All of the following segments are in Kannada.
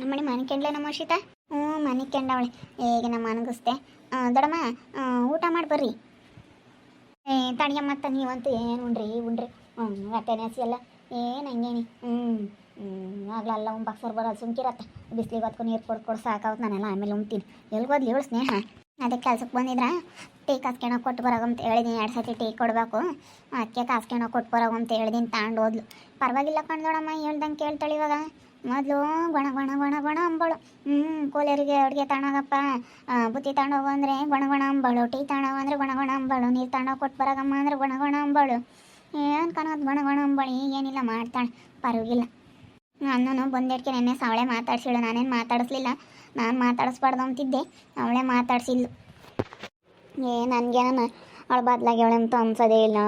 ನಮ್ಮನೆ ಮನೆ ಕೆಂಡ್ಲೆ ನಮ್ಮ ಶೀತ ಹ್ಞೂ, ಮನೆ ಕೆಂಡವಳೆ ಈಗ ನಮ್ಮ ಅನಗಿಸ್ದೆ ದೊಡಮ್ಮ ಊಟ ಮಾಡಿ ಬರ್ರಿ. ಏ ತಡಿಯ ಮತ್ತೆ ನೀವಂತೂ ಏನು ಉಣ್ರಿ ಉಣ್ರಿ ಹ್ಞೂ ಎಲ್ಲ. ಏನು ಹಂಗೇನಿ? ಹ್ಞೂ ಹ್ಞೂ ಆಗ್ಲಲ್ಲ ಒಂದು ಬಕ್ಸರ್ ಬರೋದು ಸುಮ್ಕಿರತ್ತೆ ಬಿಸಿಲಿಗೆ ಹೊತ್ಕೊಂಡು ನೀರು ಕೊಡು ಕೊಡು ಸಾಕಾಗುತ್ತೆ ನಾನೆಲ್ಲ ಆಮೇಲೆ ಉಣ್ತೀನಿ. ಎಲ್ಗೋದ್ಲಿ ಇವಳು ಸ್ನೇಹ? ಅದಕ್ಕೆ ಕೆಲ್ಸಕ್ಕೆ ಬಂದಿದ್ರ? ಟೀ ಕಾಸ್ಕೆಣೋ ಕೊಟ್ಟು ಬರೋಗಂತ ಹೇಳಿದೀನಿ, ಎರಡು ಸತಿ ಟೀ ಕೊಡಬೇಕು. ಅದಕ್ಕೆ ಕಾಸ್ಕೆಣೋ ಕೊಟ್ಟು ಬರೋಗಂತ ಹೇಳಿದೀನಿ ತಗೊಂಡು ಹೋದ್ಲು. ಪರವಾಗಿಲ್ಲ ಕಣ್ದೋಡಮ್ಮ ಹೇಳ್ದಂಗೆ ಕೇಳ್ತಾಳೆ ಇವಾಗ. ಮೊದಲು ಗೊಣ ಗೊಣ ಗೊಣ ಗೊಣ ಅಂಬಳು. ಹ್ಞೂ ಕೋಲೇರಿಗೆ ಅಡುಗೆ ತಗೊಂಡೋಗಪ್ಪ ಬುತ್ತಿ ತಗೊಂಡೋಗು ಅಂದರೆ ಗೊಣ ಗೊಣ ಅಂಬಳು. ಟೀ ತಗೊಂಡೋಗು ಅಂದರೆ ಗೊಣ ಗೊಣ ಅಂಬಳು. ನೀರು ತಾಣೋ ಕೊಟ್ಟು ಬರೋಗಮ್ಮ ಅಂದರೆ ಗೊಣ ಗೊಣ ಅಂಬಳು. ಏನು ಕಣೋದು ಗೊಣ ಗೊಣ ಅಂಬಳಿ? ಏನಿಲ್ಲ, ಮಾಡ್ತಾಳೆ. ಪರವಾಗಿಲ್ಲ. ನಾನು ಬಂದಿಡ್ಕೆ ನೆನ್ನೆ ಅವಳೆ ಮಾತಾಡ್ಸಿಳು. ನಾನೇನು ಮಾತಾಡಿಸ್ಲಿಲ್ಲ. ನಾನು ಮಾತಾಡಿಸ್ಬಾರ್ದು ಅಂತಿದ್ದೆ. ಅವಳೇ ಮಾತಾಡ್ಸಿದ್ಲು. ಏ ನನಗೇನ ಅವಳು ಬದಲಾಗ್ಯವಳೆ ಅಂತ ಅನ್ಸೋದೇ ಇಲ್ಲ.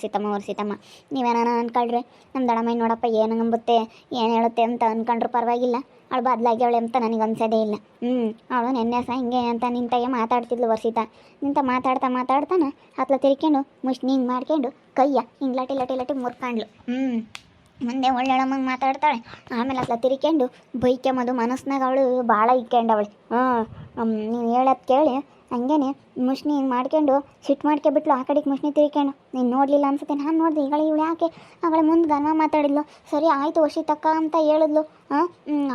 ಸೀತಮ್ಮ ಅವ್ರ ಸೀತಮ್ಮ ನೀವೇನಾನ ಅನ್ಕೊಳ್ರಿ ನಮ್ಮ ದಡಮ್ಮ ನೋಡಪ್ಪ ಏನು ನಂಬುತ್ತೆ, ಏನು ಹೇಳುತ್ತೆ ಅಂತ ಅನ್ಕೊಂಡ್ರು ಪರವಾಗಿಲ್ಲ. ಅವಳು ಬದಲಾಗ್ಯವಳೆ ಅಂತ ನನಗೆ ಅನ್ಸೋದೇ ಇಲ್ಲ. ಹ್ಞೂ ಅವಳು ನೆನ್ನೆ ಸಹ ಹಿಂಗೆ ಅಂತ ನಿಂತಾಗೆ ಮಾತಾಡ್ತಿದ್ಲು ವರ್ಷಿತ. ನಿಂತ ಮಾತಾಡ್ತಾ ಮಾತಾಡ್ತಾನೆ ಹತ್ಲ ತಿರ್ಕೊಂಡು ಮುಷ್ಟಿ ಹಿಂಗೆ ಮಾಡ್ಕೊಂಡು ಕೈಯ ಹಿಂಗೆ ಲಟಿ ಲಟಿ ಲಟಿ ಮುರ್ಕೊಂಡ್ಲು. ಹ್ಞೂ ಮುಂದೆ ಒಳ್ಳೆಳಮ್ಮಂಗೆ ಮಾತಾಡ್ತಾಳೆ. ಆಮೇಲೆ ಅತ್ಲ ತಿರ್ಕೊಂಡು ಮದು ಮನಸ್ನಾಗ ಅವಳು ಭಾಳ ಇಕ್ಕೊಂಡವಳು ಹಾಂ ನೀವು ಹೇಳೋದು ಕೇಳಿ ಹಂಗೇನೆ, ಮುಷ್ಣಿ ಹಿಂಗೆ ಮಾಡ್ಕೊಂಡು ಸಿಟ್ಟು ಮಾಡ್ಕೊಬಿಟ್ಲು ಆ ಕಡೆಗೆ ಮುಷ್ಣಿ ತಿರ್ಕೊಂಡು ನೀನು ನೋಡಲಿಲ್ಲ ಅನ್ಸುತ್ತೆ, ನಾನು ನೋಡಿದೆ, ಈಗಳ ಇವಳು ಯಾಕೆ? ಅವಳ ಮುಂದೆ ಗನ್ವ ಮಾತಾಡಿದ್ಲು. ಸರಿ ಆಯಿತು ತಕ್ಕ ಅಂತ ಹೇಳಿದ್ಲು. ಹಾಂ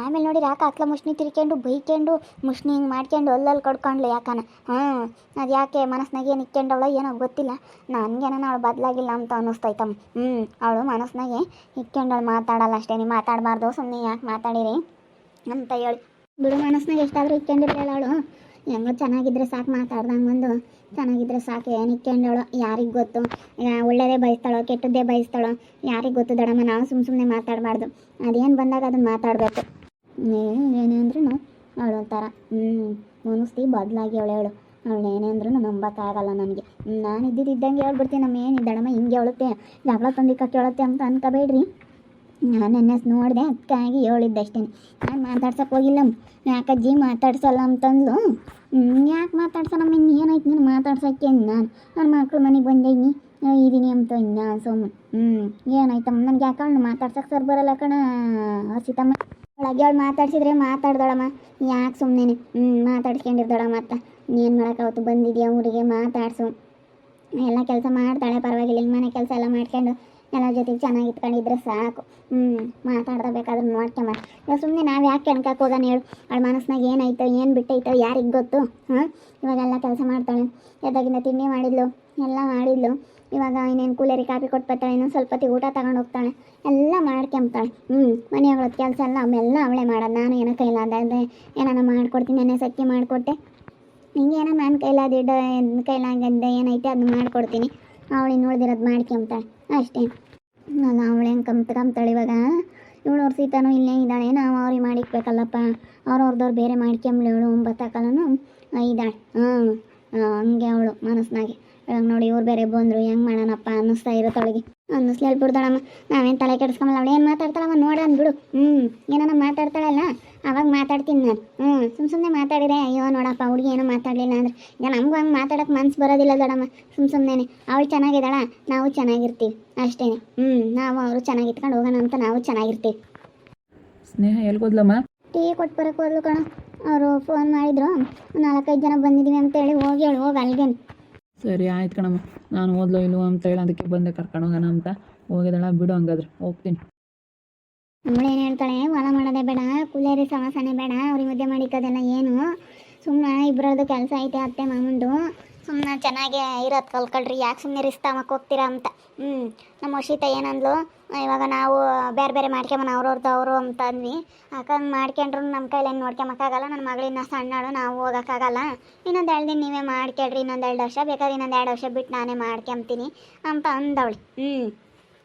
ಆಮೇಲೆ ನೋಡಿ ಯಾಕೆ ಅತ್ಲ ಮುಷ್ಣಿ ತಿರ್ಕೊಂಡು ಬೈಕೊಂಡು ಮುಷ್ಣಿ ಹಿಂಗೆ ಮಾಡ್ಕೊಂಡು ಅಲ್ಲಲ್ಲಿ ಕಡ್ಕೊಂಡ್ಲು ಯಾಕನ? ಹಾಂ, ಅದು ಯಾಕೆ ಮನಸ್ನಾಗ ಏನು ಇಕ್ಕೊಂಡವಳು ಏನೋ ಗೊತ್ತಿಲ್ಲ. ನನಗೇನ ಅವಳು ಬದಲಾಗಿಲ್ಲ ಅಂತ ಅನ್ನಿಸ್ತೈತಮ್ಮ ಹ್ಞೂ ಅವಳು ಮನಸ್ನಾಗೆ ಇಕ್ಕೊಂಡವಳು ಮಾತಾಡಲ್ಲ ಅಷ್ಟೇ, ನೀವು ಮಾತಾಡಬಾರ್ದು ಸುಮ್ಮನೆ ಯಾಕೆ ಮಾತಾಡಿರಿ? ಅಂತ ಹೇಳಿ. ಬಿಡು ಮನಸ್ಸಿನಾಗೆ ಎಷ್ಟಾದರೂ ಇಕ್ಕೊಂಡಿರ್ಲಿಲ್ಲ ಅವಳು. ಹೆಂಗೋ ಚೆನ್ನಾಗಿದ್ರೆ ಸಾಕು ಮಾತಾಡ್ದಂಗೆ ಒಂದು ಚೆನ್ನಾಗಿದ್ರೆ ಸಾಕು ಏನು ಇಕ್ಕೊಂಡವಳು ಯಾರಿಗೆ ಗೊತ್ತು? ಒಳ್ಳೆಯದೇ ಬಯಸ್ತಾಳೋ, ಕೆಟ್ಟದ್ದೇ ಬಯಸ್ತಾಳೋ ಯಾರಿಗೆ ಗೊತ್ತು ದಡಮ್ಮ ನಾವು ಸುಮ್ಮ ಸುಮ್ಮನೆ ಮಾತಾಡಬಾರ್ದು. ಅದೇನು ಬಂದಾಗ ಅದನ್ನು ಮಾತಾಡಬೇಕು? ಏನೇ ಅಂದ್ರೂ ಅವಳು ಒಂಥರ ಹ್ಞೂ ಮನಸ್ತಿ ಬದಲಾಗಿ ಅವಳು ಹೇಳು. ಅವಳು ಏನೇ ಅಂದ್ರೂ ನಂಬಕ್ಕಾಗಲ್ಲ ನನಗೆ. ನಾನು ಇದ್ದಿದ್ದಂಗೆ ಹೇಳ್ಬಿಡ್ತೀನಿ ನಮ್ಮ ಏನು ದಡಮ್ಮ ಹಿಂಗೆ ಹೇಳುತ್ತೆ? ಜಗಳ ತಂದಿಕ್ಕ ಕೇಳುತ್ತೆ ಅಂತ ಅನ್ಕೋಬೇಡ್ರಿ. ನಾನು ನನ್ನ ನೋಡಿದೆ ಅದಕ್ಕಾಗಿ ಹೇಳಿದ್ದಷ್ಟೇ ನಾನು ಮಾತಾಡ್ಸಕ್ಕೆ ಹೋಗಿಲ್ಲ ಯಾಕಜ್ಜಿ ಮಾತಾಡ್ಸಲ್ಲ ಅಂತಂದ್ಲು? ಯಾಕೆ ಮಾತಾಡ್ಸೋಣಮ್ಮ ಇನ್ನು ಏನಾಯ್ತು ನೀನು ಮಾತಾಡ್ಸೋಕ್ಕೆ? ನಾನು ನನ್ನ ಮಕ್ಳು ಮನೆಗೆ ಬಂದಿನಿ. ಇದೀನಿ ಅಂತ ಇನ್ನ ಸೋಮು ಹ್ಞೂ ಏನಾಯ್ತಮ್ಮ? ನನಗೆ ಯಾಕೆ ಅವಳು ಮಾತಾಡ್ಸಕ್ಕೆ ಸರ್ ಬರಲ್ಲ ಕಣ? ಹಸಿತಮ್ಮ. ಒಳಗೆ ಅವಳು ಮಾತಾಡ್ಸಿದ್ರೆ ಮಾತಾಡ್ದಳಮ್ಮ. ಯಾಕೆ ಸುಮ್ಮನೆ ಹ್ಞೂ ಮಾತಾಡ್ಸ್ಕೊಂಡಿರ್ದಾಳ ಮತ್ತೆ ಏನು ಮಾಡೋಕ್ಕಾವತ್ತು ಬಂದಿದ್ಯಾ ಊರಿಗೆ? ಮಾತಾಡ್ಸು. ಎಲ್ಲ ಕೆಲಸ ಮಾಡ್ತಾಳೆ, ಪರವಾಗಿಲ್ಲ. ಮನೆ ಕೆಲಸ ಎಲ್ಲ ಮಾಡ್ಕೊಂಡು ಜೊತೆಗೆ ಚೆನ್ನಾಗಿ ಇಟ್ಕೊಂಡಿದ್ರೆ ಸಾಕು. ಹ್ಞೂ ಮಾತಾಡ್ದ ಬೇಕಾದ್ರೆ ನೋಡ್ಕೊಂಬ ಇವಾಗ ಸುಮ್ಮನೆ ನಾವು ಯಾಕೆ ಕೆಣ್ಕಕ್ಕೆ ಹೋಗೋಣ ಹೇಳು. ಅವಳ ಮನಸ್ನಾಗ ಏನಾಯ್ತೋ, ಏನು ಬಿಟ್ಟೈತೋ, ಯಾರಿಗೆ ಗೊತ್ತು? ಹಾಂ? ಇವಾಗೆಲ್ಲ ಕೆಲಸ ಮಾಡ್ತಾಳೆ. ಎದ್ದಾಗಿಂದ ತಿಂಡಿ ಮಾಡಿದ್ಲು, ಎಲ್ಲ ಮಾಡಿದ್ಲು. ಇವಾಗ ಇನ್ನೇನು ಕೂಲರಿಗೆ ಕಾಫಿ ಕೊಟ್ಟು ಬರ್ತಾಳೆ, ಇನ್ನೊಂದು ಸ್ವಲ್ಪ ಹೊತ್ತಿಗೆ ಊಟ ತಗೊಂಡು ಹೋಗ್ತಾಳೆ. ಎಲ್ಲ ಮಾಡ್ಕೊಂಬ್ತಾಳೆ ಹ್ಞೂ ಮನೆಯೊಳಗೆ ಕೆಲಸ ಎಲ್ಲ ಅವೆಲ್ಲ ಅವಳೇ ಮಾಡೋದು. ನಾನು ಏನೋ ಕೈಲಾದ ಏನಾನ ಮಾಡ್ಕೊಡ್ತೀನಿ ನೆನೆ ಸಕ್ಕಿ ಮಾಡಿಕೊಟ್ಟೆ. ಹಿಂಗೆ ಏನೋ ನನ್ನ ಕೈಲಾದ ಕೈಲಾಗದ್ದೆ ಏನೈತೆ ಅದನ್ನ ಮಾಡ್ಕೊಡ್ತೀನಿ. ಅವಳು ಇನ್ನು ಉಳ್ದಿರೋದು ಮಾಡ್ಕೊಂತಾಳೆ ಅಷ್ಟೇ. ಅಲ್ಲ ಅವಳು ಹೆಂಗೆ ಕಂತ ಕಂತಾಳೆ ಇವಾಗ ಇವಳು ಅವ್ರ ಸೀತಾನು ಇಲ್ಲೇ ಇದ್ದಾಳೆ, ನಾವು ಅವ್ರಿಗೆ ಮಾಡಿಕ್ಬೇಕಲ್ಲಪ್ಪ. ಅವ್ರವ್ರದವ್ರು ಬೇರೆ ಮಾಡ್ಕೊಂಬ್ಲಿ ಅವಳು ಒಂಬತ್ತಕ್ಕಲನು ಇದ್ದಾಳೆ. ಹ್ಞೂ ಹಂಗೆ ಅವಳು ಮನಸ್ನಾಗೆ. ಇವಾಗ ನೋಡಿ ಇವ್ರು ಬೇರೆ ಬಂದರು ಹೆಂಗೆ ಮಾಡೋಣಪ್ಪ ಅನ್ನಿಸ್ತಾ ಇರುತ್ತೆ ಅವಳಿಗೆ. ಅನ್ನಿಸ್ಲಿ ಹೇಳ್ಬಿಡ್ತಾಳಮ್ಮ ನಾವೇನು ತಲೆ ಕೆಡಿಸ್ಕೊಂಬಲ್ಲ ಅವಳು ಏನು ಮಾತಾಡ್ತಾಳಮ್ಮ ನೋಡೋಣ ಬಿಡು. ಹ್ಞೂ ಏನಾನ ಮಾತಾಡ್ತಾಳಲ್ಲ ಅವಾಗ ಮಾತಾಡ್ತೀನಿ ನಾನು. ಹ್ಞೂ ಸುಮ್ಮ ಸುಮ್ಮನೆ ಮಾತಾಡಿದೆ ಅಯ್ಯೋ ನೋಡಪ್ಪ ಹುಡುಗಿ ಏನೋ ಮಾತಾಡಲಿಲ್ಲ ಅಂದ್ರೆ. ಈಗ ನಮಗೂ ಹಂಗೆ ಮಾತಾಡೋಕೆ ಮನ್ಸು ಬರೋದಿಲ್ಲ ದೊಡಮ್ಮ ಸುಮ್ಮ ಸುಮ್ಮನೆ ಅವಳು ಚೆನ್ನಾಗಿದ್ದಾಳ ನಾವು ಚೆನ್ನಾಗಿರ್ತೀವಿ ಅಷ್ಟೇ ಹ್ಞೂ ನಾವು ಅವರು ಚೆನ್ನಾಗಿ ಇಟ್ಕೊಂಡು ಹೋಗೋಣ ಅಂತ ನಾವು ಚೆನ್ನಾಗಿರ್ತೀವಿ. ಸ್ನೇಹ ಎಲ್ಗೋದ್ಲಮ್ಮ ಟೀ ಕೊಟ್ಟು ಬರೋಕೆ ಹೋದ್ಲು ಕಣ. ಅವರು ಫೋನ್ ಮಾಡಿದ್ರು. ನಾಲ್ಕೈದು ಜನ ಬಂದಿದ್ದೀವಿ ಅಂತೇಳಿ ಹೋಗಿ ಹೇಳಿ ಹೋಗಿ ಅಲ್ಗೇನು ಸರಿ, ಆಯ್ತು ಕಣಮ್ಮ. ನಾನು ಓದ್ಲೋ ಇಲ್ವೋ ಅಂತ ಹೇಳಿ ಅದಕ್ಕೆ ಬಂದೆ ಕರ್ಕೊಂಡು ಹೋಗೋಣ ಅಂತ. ಹೋಗಿದಾಳ ಬಿಡು ಹಂಗಾದ್ರೆ. ಹೋಗ್ತೀನಿ. ಏನು ಹೇಳ್ತಾಳೆ? ಹೊಲ ಮಾಡೋದೇ ಬೇಡ ಕುಲೇರಿ ಸಮಾಸನೆ ಬೇಡ, ಅವ್ರಿಗೆ ಮುದ್ದೆ ಮಾಡಿಕೋದೆಲ್ಲ ಏನು? ಸುಮ್ಮನೆ ಇಬ್ಬರದ್ದು ಕೆಲಸ ಐತೆ ಅತ್ತೆ ಮಾಮಂದು. ಸುಮ್ಮನೆ ಚೆನ್ನಾಗಿ ಇರೋದು ಕಲ್ಕೊಳ್ರಿ. ಯಾಕೆ ಸುಮ್ಮನೆ ರಿಸ್ಕ್ ಹೋಗ್ತೀರಾ ಅಂತ. ಹ್ಞೂ ನಮ್ಮ ವರ್ಷಿತ ಏನಂದ್ಲು? ಇವಾಗ ನಾವು ಬೇರೆ ಬೇರೆ ಮಾಡ್ಕೊಂಬನ ಅವ್ರವ್ರದ್ದು ಅವರು ಅಂತ ಅಂದ್ವಿ. ಅಕ್ಕಂಗೆ ಮಾಡ್ಕೊಂಡ್ರು ನಮ್ಮ ಕೈಲಿ ನೋಡ್ಕೊಂಬಕ್ಕಾಗಲ್ಲ. ನನ್ನ ಮಗಳಿನ್ನ ಸಣ್ಣಳು ನಾವು ಹೋಗೋಕ್ಕಾಗಲ್ಲ. ಇನ್ನೊಂದು ಎರಡು ದಿನ ನೀವೇ ಮಾಡ್ಕೊಳ್ರಿ ಇನ್ನೊಂದು ಎರಡು ವರ್ಷ. ಬೇಕಾದ್ರೆ ಇನ್ನೊಂದು ಎರಡು ವರ್ಷ ಬಿಟ್ಟು ನಾನೇ ಮಾಡ್ಕೊಂತೀನಿ ಅಂತ ಅಂದವಳು. ಹ್ಞೂ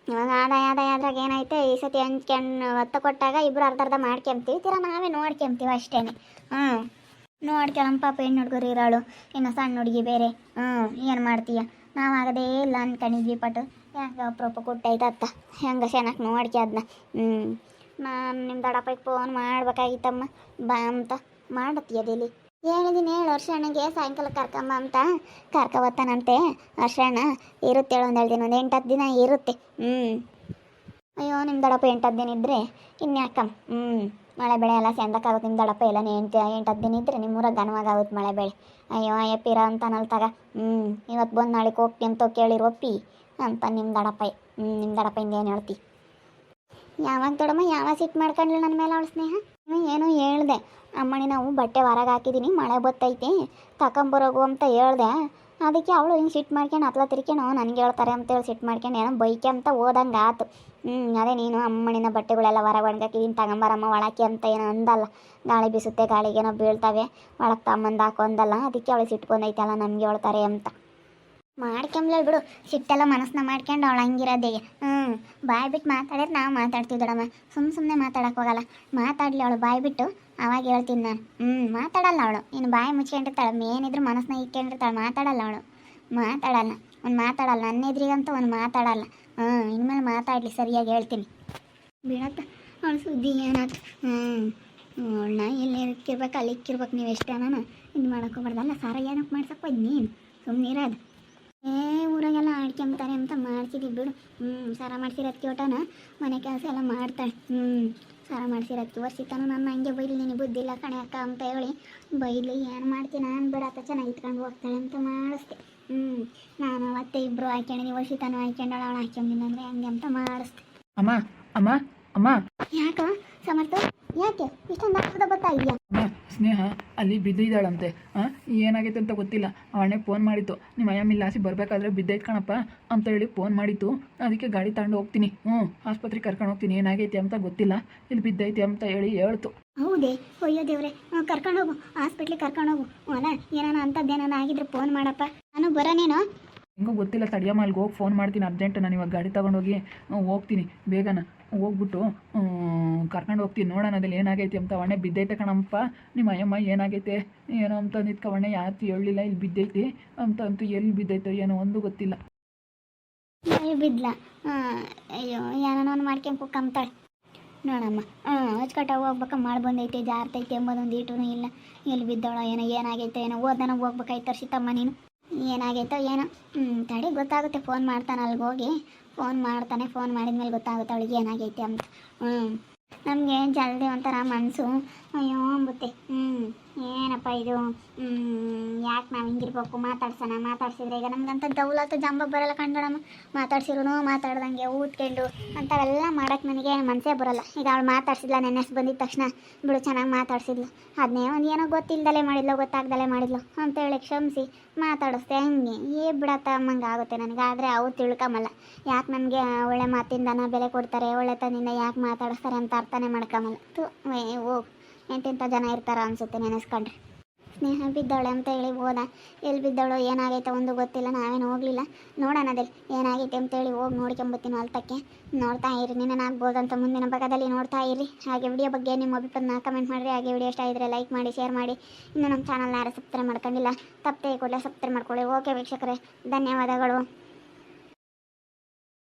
ಇವಾಗ ಆದಾಯ ಆದಾಯ ಅದ್ರಾಗ ಏನೈತೆ ಈ ಸತಿ ಹಂಚ್ಕೊಂಡು ಒತ್ತ ಕೊಟ್ಟಾಗ ಇಬ್ಬರು ಅರ್ಧ ಅರ್ಧ ಮಾಡ್ಕೊಂತೀವಿ ತೀರಾ ನಾವೇ ನೋಡ್ಕೊಂತೀವಿ ಅಷ್ಟೇ ಹ್ಞೂ ನೋಡ್ಕೊಳಂ ಪಾಪ ಹೆಣ್ಣು ಹುಡುಗರು ಇರೋಳು. ಇನ್ನು ಸಣ್ಣ ಹುಡುಗಿ ಬೇರೆ. ಹ್ಞೂ ಏನು ಮಾಡ್ತೀಯ? ನಾವು ಆಗದೇ ಇಲ್ಲ ಅನ್ಕೊಂಡಿದ್ವಿ ಪಟ್ಟು ಯಾಕೆ ಅಪ್ರೂಪ ಕೊಟ್ಟೈತೆ ಅತ್ತ ಹೆಂಗೆ ಚೆನ್ನಾಗಿ ನೋಡ್ಕೆ ಅದನ್ನ ಹ್ಞೂ ನಾನು ನಿಮ್ಮ ದಡಪ್ಪಗೆ ಫೋನ್ ಮಾಡ್ಬೇಕಾಗಿತ್ತಮ್ಮ. ಬಾ ಅಂತ. ಮಾಡತ್ತೀಯದಿಲ್ಲಿ ಹೇಳಿದೀನಿ ಹೇಳು ವರ್ಷಣ್ಣಗೆ ಸಾಯಂಕಾಲ ಕರ್ಕಮ್ಮ ಅಂತ. ಕರ್ಕೊಬತ್ತಾನಂತೆ ವರ್ಷಣ್ಣ ಇರುತ್ತೆ ಹೇಳು ಒಂದು ಎರಡು ದಿನ ಒಂದು ಎಂಟತ್ತು ದಿನ ಇರುತ್ತೆ. ಹ್ಞೂ ಅಯ್ಯೋ ನಿಮ್ಮ ದಡಪ್ಪ ಎಂಟು ಹತ್ತು ದಿನ ಇದ್ದರೆ ಇನ್ಯಾಕಮ್ಮ ಹ್ಞೂ ಮಳೆ ಬೆಳೆ ಎಲ್ಲ ಸೆಂದಕ್ಕಾಗುತ್ತೆ ನಿಮ್ಮ ದಡಪ್ಪ ಎಲ್ಲ ಎಂಟು ಎಂಟು ಹತ್ತು ದಿನ ಇದ್ದರೆ ನಿಮ್ಮೂರಾಗ ಘನವಾಗುತ್ತೆ ಮಳೆ ಬೆಳೆ. ಅಯ್ಯೋ ಅಯ್ಯಪ್ಪಿರ ಅಂತ ನಲ್ತಾಗ ಹ್ಞೂ ಇವತ್ತು ಬಂದು ನಾಳೆಗೆ ಹೋಗ್ತಿ ಅಂತ ಕೇಳಿರು ಒಪ್ಪಿ. ಅಂತ ನಿಮ್ಮ ದಡಪ್ಪ ನಿಮ್ಮ ದಡಪ್ಪ ಏನು ಹೇಳ್ತಿ? ಯಾವಾಗ ದೊಡಮ್ಮ, ಯಾವಾಗ ಸಿಟ್ಟು ಮಾಡ್ಕೊಂಡ್ಲಿ ನನ್ನ ಮೇಲೆ ಅವಳು ಸ್ನೇಹ? ಏನು ಹೇಳ್ದೆ. ಅಮ್ಮಣಿ, ನಾವು ಬಟ್ಟೆ ಹೊರಗೆ ಹಾಕಿದ್ದೀನಿ ಮಳೆ ಬತ್ತೈತೆ ತಗೊಂಬರೋಗು ಅಂತ ಹೇಳ್ದೆ. ಅದಕ್ಕೆ ಅವಳು ಹಿಂಗೆ ಸಿಟ್ಟು ಮಾಡ್ಕೊಂಡು ಹತ್ಲ ತಿರ್ಕೊಂಡು ನನಗೆ ಹೇಳ್ತಾರೆ ಅಂತೇಳಿ ಸಿಟ್ಟು ಮಾಡ್ಕೊಂಡು ಏನೋ ಬೈಕೆ ಅಂತ ಓದಂಗೆ ಆತು. ಹ್ಞೂ ಅದೇ ನೀನು ಅಮ್ಮಣಿನ ಬಟ್ಟೆಗಳೆಲ್ಲ ಹೊರಗೆ ಒಣಗಾಕಿದ್ದೀನಿ ತಗೊಂಬರಮ್ಮ ಒಳಕ್ಕೆ ಅಂತ ಏನೋ ಅಂದಲ್ಲ. ಗಾಳಿ ಬೀಸುತ್ತೆ, ಗಾಳಿಗೇನೋ ಬೀಳ್ತವೆ, ಒಳಗೆ ತಮ್ಮಂದು ಹಾಕು ಅಂದಲ್ಲ ಅದಕ್ಕೆ ಅವಳು ಸಿಟ್ಕೊಂಡೈತಲ್ಲ ನಮಗೆ ಹೇಳ್ತಾರೆ ಅಂತ. ಮಾಡ್ಕೊಂಬ್ಲ ಬಿಡು. ಸಿಟ್ಟೆಲ್ಲ ಮನಸ್ಸನ್ನ ಮಾಡ್ಕೊಂಡು ಅವಳು ಹಂಗಿರೋದೇ ಹ್ಞೂ ಬಾಯ್ ಬಿಟ್ಟು ಮಾತಾಡಿದ್ರೆ ನಾವು ಮಾತಾಡ್ತೀವಿ ದೊಡಮ್ಮ. ಸುಮ್ಮ ಸುಮ್ಮನೆ ಮಾತಾಡಕ್ಕೆ ಹೋಗಲ್ಲ. ಮಾತಾಡಲಿ ಅವಳು ಬಾಯ್ ಬಿಟ್ಟು ಅವಾಗ ಹೇಳ್ತೀನಿ ನಾನು. ಹ್ಞೂ ಮಾತಾಡಲ್ಲ ಅವಳು. ಇನ್ನು ಬಾಯಿ ಮುಚ್ಕೊಂಡಿರ್ತಾಳೆ, ಮೇನಿದ್ರು ಮನಸ್ಸನ್ನ ಇಟ್ಕೊಂಡಿರ್ತಾಳೆ, ಮಾತಾಡಲ್ಲ ಅವಳು. ಮಾತಾಡಲ್ಲ. ಅವ್ನು ಮಾತಾಡಲ್ಲ ನನ್ನ ಎದುರಿಗಂತೂ ಒಂದು ಮಾತಾಡಲ್ಲ. ಹ್ಞೂ ಇನ್ಮೇಲೆ ಮಾತಾಡಲಿ, ಸರಿಯಾಗಿ ಹೇಳ್ತೀನಿ. ಬಿಡತ್ತ ಅವಳು ಸುದ್ದಿ ಏನಾಯ್ತು ಹ್ಞೂ ಅವಳನ್ನ ಎಲ್ಲಿ ಇಕ್ಕಿರ್ಬೇಕು ಅಲ್ಲಿ ಇಕ್ಕಿರ್ಬೇಕು ನೀವು ಎಷ್ಟು ನಾನು ಇದು ಮಾಡೋಕ್ಕೋಗ್ಬಾರ್ದಲ್ಲ ಸಾರ ಏನಕ್ಕೆ ಮಾಡ್ಸಕ್ಕೆ ನೀನು ಸುಮ್ಮನೆ ಇರೋದು ಏ ಊರಾಗೆಲ್ಲ ಆಡ್ಕೊಂತಾರೆ ಅಂತ ಮಾಡ್ಸಿದ್ದೀವಿ ಬಿಡು. ಹ್ಞೂ ಸಾರ ಮಾಡ್ಸಿರೋದಕ್ಕೆ ಒಟನ ಮನೆ ಕೆಲಸ ಎಲ್ಲ ಮಾಡ್ತಾಳೆ. ಹ್ಞೂ ಸಾರ ಮಾಡ್ಸಿರೋದಕ್ಕೆ ವರ್ಷಿತಾನು ನನ್ನ ಹಂಗೆ ಬೈಲಿ ನೀನು ಬುದ್ಧಿಲ್ಲ ಕಣೆ ಅಕ್ಕ ಅಂತ ಹೇಳಿ. ಬೈಲಿ ಏನು ಮಾಡ್ತೀನಿ ನಾನು ಬಿಡತ್ತ ಚೆನ್ನಾಗಿ ಇಟ್ಕೊಂಡು ಹೋಗ್ತಾಳೆ ಅಂತ ಮಾಡಿಸ್ದೆ. ಹ್ಞೂ ನಾನು ಅವತ್ತೆ ಇಬ್ಬರು ಹಾಕ್ಯಂಡಿನಿ ವರ್ಷಿತಾನು ಹಾಕ್ಕೊಂಡಾಳ ಅವಳು ಹಾಕ್ಕೊಂಡಿಲ್ಲ ಅಂದರೆ ಹಂಗೆ ಅಂತ ಮಾಡಿಸ್ದೆ. ಅಮ್ಮ ಅಮ್ಮ ಅಮ್ಮ. ಯಾಕ ಸಮರ್ಥ? ಯಾಕೆ? ಇಷ್ಟೊಂದು ಆಗ್ತದ ಬರ್ತಾ ಇದೆಯಾ? ಸ್ನೇಹ ಅಲ್ಲಿ ಬಿದ್ದಿದ್ದಾಳಂತೆ. ಹಾಂ ಏನಾಗೈತೆ ಅಂತ ಗೊತ್ತಿಲ್ಲ. ಅವಣ್ಣೆ ಫೋನ್ ಮಾಡಿತ್ತು. ನಿಮ್ಮ ಅಯ್ಯಮ್ಮ ಇಲ್ಲಾಸಿ ಬರಬೇಕಾದ್ರೆ ಬಿದ್ದೈತೆ ಕಣಪ್ಪ ಅಂತ ಹೇಳಿ ಫೋನ್ ಮಾಡಿತ್ತು. ಅದಕ್ಕೆ ಗಾಡಿ ತಗೊಂಡು ಹೋಗ್ತೀನಿ. ಹ್ಞೂ ಆಸ್ಪತ್ರೆಗೆ ಕರ್ಕೊಂಡು ಹೋಗ್ತೀನಿ. ಏನಾಗೈತೆ ಅಂತ ಗೊತ್ತಿಲ್ಲ. ಇಲ್ಲಿ ಬಿದ್ದೈತೆ ಅಂತ ಹೇಳಿ ಹೇಳ್ತು. ಹೌದೇ? ಅಯ್ಯೋ ದೇವ್ರೆ ಕರ್ಕೊಂಡು ಹೋಗು. ಹಾಸ್ಪಿಟ್ಲಿಗೆ ಕರ್ಕೊಂಡು ಹೋಗು. ಅಲ್ಲ ಏನಾನ ಅಂಥದ್ದೇನಾನ ಆಗಿದ್ರೆ ಫೋನ್ ಮಾಡಪ್ಪ. ನಾನು ಬರೋನೇನೋ? ಹೆಂಗೂ ಗೊತ್ತಿಲ್ಲ ತಡಿಯಮ್ಮ ಅಲ್ಲಿಗೆ ಹೋಗಿ ಫೋನ್ ಮಾಡ್ತೀನಿ ಅರ್ಜೆಂಟ್ ನಾನು ಇವಾಗ ಗಾಡಿ ತೊಗೊಂಡೋಗಿ ಹೋಗ್ತೀನಿ, ಬೇಗನ. ಹೋಗ್ಬಿಟ್ಟು ಕರ್ಕೊಂಡು ಹೋಗ್ತೀನಿ. ನೋಡೋಣ ಅದಲ್ಲಿ ಏನಾಗೈತೆ ಅಂತ. ಒಣ್ಣೆ ಬಿದ್ದೈತೆ ಕಣಪ್ಪ. ನಿಮ್ಮ ಅಯ್ಯಮ್ಮ, ಏನಾಗೈತೆ? ಏನೋ ಅಂತ ನಿತ್ಕ ಒಣ್ಣೆ ಯಾತಿ ಹೇಳಲಿಲ್ಲ ಇಲ್ಲಿ ಬಿದ್ದೈತಿ ಅಂತ ಅಂತೂ ಎಲ್ಲಿ ಬಿದ್ದೈತೋ ಏನೋ ಒಂದು ಗೊತ್ತಿಲ್ಲ. ಬಿದ್ಲ ಅಯ್ಯೋ ಏನೋ ಒಂದು ಮಾಡ್ಕೊಂಡು ಕುಕ್ಕಂತಾಳೆ ನೋಡಮ್ಮ. ಹಾಂ ಹೋಗ್ಬೇಕ ಮಾಡಿ ಬಂದೈತೆ, ಜಾರ್ತೈತೆ ಎಂಬುದೊಂದು ಈಟೂ ಇಲ್ಲ. ಎಲ್ಲಿ ಬಿದ್ದವಳ ಏನೋ, ಏನಾಗೈತೆ ಏನೋ ಓದನ ಹೋಗ್ಬೇಕಾಯ್ತು ತರ್ಸಿತಮ್ಮ ನೀನು. ಏನಾಗೈತೋ ಏನೋ. ತಡಿ, ಗೊತ್ತಾಗುತ್ತೆ. ಫೋನ್ ಮಾಡ್ತಾನೆ, ಅಲ್ಲಿಗೆ ಹೋಗಿ. ಫೋನ್ ಮಾಡ್ತಾನೆ, ಫೋನ್ ಮಾಡಿದ್ಮೇಲೆ ಗೊತ್ತಾಗುತ್ತೆ ಅವಳಿಗೆ ಏನಾಗೈತೆ ಅಂತ. ಹ್ಞೂ ನಮಗೆ ಜಲ್ದಿ ಒಂಥರ ಮನಸ್ಸು ಅಯ್ಯೋ ಅಂಬುತ್ತೆ ಹ್ಞೂ ಏನಪ್ಪ ಇದು? ಯಾಕೆ ನಾವು ಹಿಂಗಿರ್ಬೇಕು? ಮಾತಾಡ್ಸೋಣ, ಮಾತಾಡ್ಸಿದ್ರೆ ಈಗ ನಮ್ಗಂತ ದೌಲತ್ತು ಜಂಬ ಬರಲ್ಲ ಕಂಡೋಣಮ್ಮ ಮಾತಾಡ್ಸಿರು ಮಾತಾಡ್ದಂಗೆ ಊದ್ಕೊಂಡು ಅಂಥವೆಲ್ಲ ಮಾಡೋಕ್ಕೆ ನನಗೆ ಮನಸ್ಸೇ ಬರಲ್ಲ. ಈಗ ಅವಳು ಮಾತಾಡ್ಸಿದ್ಲ ನೆನೆಸ್ ಬಂದಿದ ತಕ್ಷಣ ಬಿಡು, ಚೆನ್ನಾಗಿ ಮಾತಾಡ್ಸಿದ್ಲು. ಅದನ್ನೇ ಒಂದು ಏನೋ ಗೊತ್ತಿಲ್ಲದಲೇ ಮಾಡಿದ್ಲು, ಗೊತ್ತಾಗ್ದಲೇ ಮಾಡಿದ್ಲು ಅಂತೇಳಿ ಕ್ಷಮಿಸಿ, ಮಾತಾಡಿಸ್ದೆ ಹಂಗೆ. ಏ ಬಿಡತ್ತ ಅಮ್ಮಂಗೆ ಆಗುತ್ತೆ ನನಗೆ. ಆದರೆ ಅವ್ರು ತಿಳ್ಕೊಂಬಲ್ಲ ಯಾಕೆ ನನಗೆ ಒಳ್ಳೆ ಮಾತಿಂದನ ಬೆಲೆ ಕೊಡ್ತಾರೆ ಒಳ್ಳೆತನದಿಂದ ಯಾಕೆ ಮಾತಾಡಿಸ್ತಾರೆ ಅಂತ ಅರ್ಥನೇ ಮಾಡ್ಕೊಂಬಲ್ಲ ತು ಹೋಗು ಎಂತೆಂಥ ಜನ ಇರ್ತಾರ ಅನ್ಸುತ್ತೆ ನೆನೆಸ್ಕೊಂಡ್ರೆ. ಸ್ನೇಹ ಬಿದ್ದವಳೆ ಅಂತ ಹೇಳಿ ಹೋದ. ಎಲ್ಲಿ ಬಿದ್ದವಳು, ಏನಾಗೈತೆ ಒಂದು ಗೊತ್ತಿಲ್ಲ, ನಾವೇನು ಹೋಗ್ಲಿಲ್ಲ. ನೋಡೋಣ ಅದೇ ಏನಾಗೈತೆ ಅಂತೇಳಿ ಹೋಗಿ ನೋಡ್ಕೊಂಬತ್ತೀನಿ ಅಲ್ತಕ್ಕೆ ನೋಡ್ತಾ ಇರಿ, ನಿನ್ನ ಅಂತ ಮುಂದಿನ ಭಾಗದಲ್ಲಿ ನೋಡ್ತಾ ಇರಿ. ಹಾಗೆ ವಿಡಿಯೋ ಬಗ್ಗೆ ನಿಮ್ಮ ಅಭಿಪ್ರಾಯನ ಕಮೆಂಟ್ ಮಾಡಿರಿ. ಹಾಗೆ ವಿಡಿಯೋ ಇಷ್ಟ ಇದ್ದರೆ ಲೈಕ್ ಮಾಡಿ ಶೇರ್ ಮಾಡಿ. ಇನ್ನು ನಮ್ಮ ಚಾನಲ್ನ ಯಾರು ಸಬ್ಸ್ಕ್ರೈಬ್ ಮಾಡ್ಕೊಂಡಿಲ್ಲ ತಪ್ಪೇ ಕೂಡಲೇ ಸಬ್ಸ್ಕ್ರೈಬ್ ಮಾಡ್ಕೊಳ್ಳಿ. ಓಕೆ ವೀಕ್ಷಕರೇ, ಧನ್ಯವಾದಗಳು.